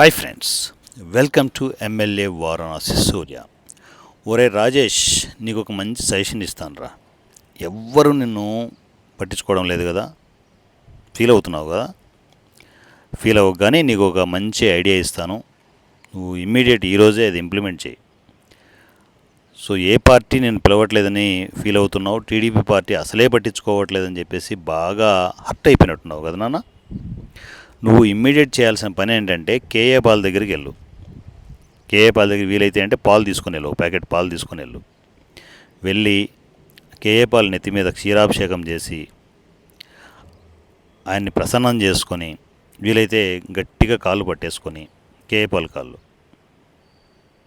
Hi friends welcome to MLA Varanasi Surya ఒరే రాజేష్ నీకు ఒక మంచి సజెషన్ ఇస్తాను రా ఎవ్వరు నిన్ను పట్టించుకోవడం లేదు కదా? ఫీల్ అవుతున్నావు కదా? ఫీల్ అవ్వగానే నీకు ఒక మంచి ఐడియా ఇస్తాను. నువ్వు ఇమ్మీడియట్ ఈరోజే అది ఇంప్లిమెంట్ చేయి. సో ఏ పార్టీ నేను పిలవట్లేదని ఫీల్ అవుతున్నావు? టీడీపీ పార్టీ అసలే పట్టించుకోవట్లేదని చెప్పేసి బాగా హర్ట్ అయిపోయినట్టున్నావు కదా నాన్న? నువ్వు ఇమ్మీడియట్ చేయాల్సిన పని ఏంటంటే కేఏ పాల్ దగ్గరికి వెళ్ళు. కేఏ పాల్ దగ్గర వీలైతే అంటే పాలు తీసుకుని వెళ్ళు ఒక ప్యాకెట్ పాలు తీసుకుని వెళ్ళు. వెళ్ళి కేఏ పాల్ నెత్తి మీద క్షీరాభిషేకం చేసి ఆయన్ని ప్రసన్నం చేసుకొని వీలైతే గట్టిగా కాళ్ళు పట్టేసుకొని కేఏ పాల్ కాళ్ళు.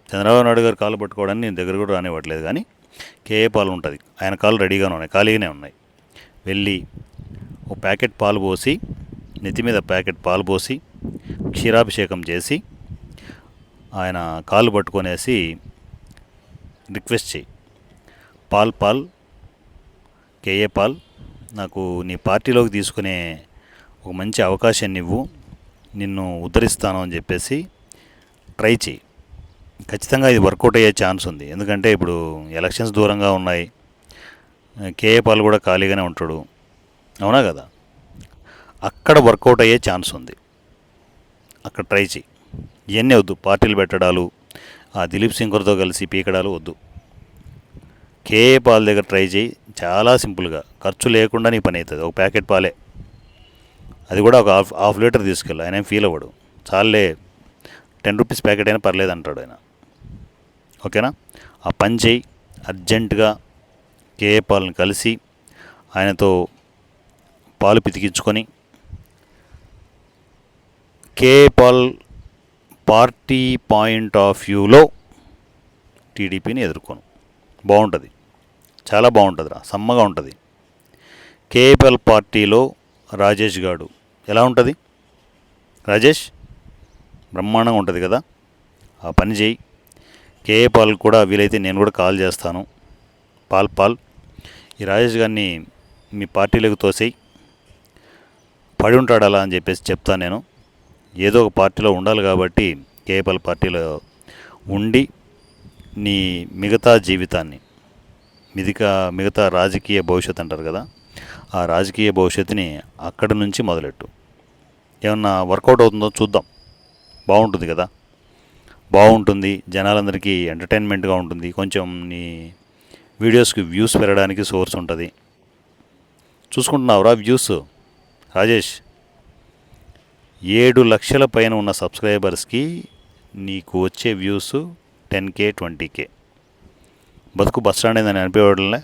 చంద్రబాబు నాయుడు గారు కాళ్ళు పట్టుకోవడానికి నేను దగ్గర కూడా రానివ్వట్లేదు కానీ కేఏ పాలు ఉంటుంది. ఆయన కాళ్ళు రెడీగానే ఉన్నాయి ఖాళీగానే ఉన్నాయి. వెళ్ళి ఒక ప్యాకెట్ పాలు పోసి నెత్తి మీద ప్యాకెట్ పాలు పోసి క్షీరాభిషేకం చేసి ఆయన కాళ్ళు పట్టుకొనేసి రిక్వెస్ట్ చేయి. పాల్ పాల్ కేఏ పాల్ నాకు నీ పార్టీలోకి తీసుకునే ఒక మంచి అవకాశాన్ని ఇవ్వు నిన్ను ఉద్ధరిస్తాను అని చెప్పేసి ట్రై చేయి. ఖచ్చితంగా ఇది వర్కౌట్ అయ్యే ఛాన్స్ ఉంది. ఎందుకంటే ఇప్పుడు ఎలక్షన్స్ దూరంగా ఉన్నాయి. కేఏ పాల్ కూడా ఖాళీగానే ఉంటాడు. అవునా కదా? అక్కడ వర్కౌట్ అయ్యే ఛాన్స్ ఉంది. అక్కడ ట్రై చేయి. ఇవన్నీ వద్దు పార్టీలు పెట్టడాలు ఆ దిలీప్ సింగర్తో కలిసి పీకడాలు వద్దు. కేఏ పాల్ దగ్గర ట్రై చేయి చాలా సింపుల్గా. ఖర్చు లేకుండా నీ పని అవుతుంది ఒక ప్యాకెట్ పాలే. అది కూడా ఒక హాఫ్ హాఫ్ లీటర్ తీసుకెళ్ళి ఆయన ఏం ఫీల్ అవ్వడు. చాలే టెన్ రూపీస్ ప్యాకెట్ అయినా పర్లేదు అంటాడు ఆయన. ఓకేనా? ఆ పని చేయి అర్జెంటుగా కేఏ పాల్ని కలిసి ఆయనతో పాలు పితికించుకొని కేపల్ పార్టీ పాయింట్ ఆఫ్ వ్యూలో టీడీపీని ఎదుర్కోను. బాగుంటుంది. చాలా బాగుంటుంది రా సమ్మగా ఉంటుంది. కేపల్ పార్టీలో రాజేష్ గాడు ఎలా ఉంటుంది? రాజేష్ బ్రహ్మాండంగా ఉంటుంది కదా. ఆ పని చేయి. కేపాల్ కూడా వీలైతే నేను కూడా కాల్ చేస్తాను. పాల్ పాల్. ఈ రాజేష్ గారిని మీ పార్టీలోకి తోసేయి. పడి ఉంటాడు అలా అని చెప్పేసి చెప్తాను నేను. ఏదో ఒక పార్టీలో ఉండాలి కాబట్టి కేపల్ పార్టీలో ఉండి నీ మిగతా జీవితాన్ని మిగతా మిగతా రాజకీయ భవిష్యత్తు అంటారు కదా ఆ రాజకీయ భవిష్యత్తుని అక్కడి నుంచి మొదలెట్టు. ఏమన్నా వర్కౌట్ అవుతుందో చూద్దాం. బాగుంటుంది కదా. బాగుంటుంది. జనాలందరికీ ఎంటర్టైన్మెంట్గా ఉంటుంది. కొంచెం నీ వీడియోస్కి వ్యూస్ పెరగడానికి సోర్స్ ఉంటుంది. చూసుకుంటున్నావురా వ్యూస్? రాజేష్ ఏడు లక్షల పైన ఉన్న సబ్స్క్రైబర్స్కి నీకు వచ్చే views ten K twenty K. బతుకు బస్ స్టాండ్ ఏందని అనిపించడంలే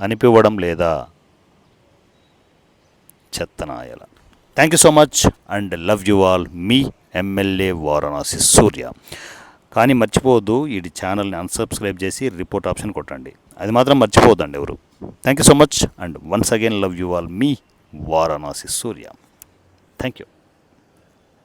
అనిపించడం లేదా? చెత్తనాయల. Thank you so much and love you all me MLA Varanasi Surya. కానీ మర్చిపోవద్దు ఈ ఛానల్ని అన్సబ్స్క్రైబ్ చేసి రిపోర్ట్ ఆప్షన్ కొట్టండి. అది మాత్రం మర్చిపోవద్దండి ఎవరు. Thank you so much and once again love you all me Varanasi Surya. Thank you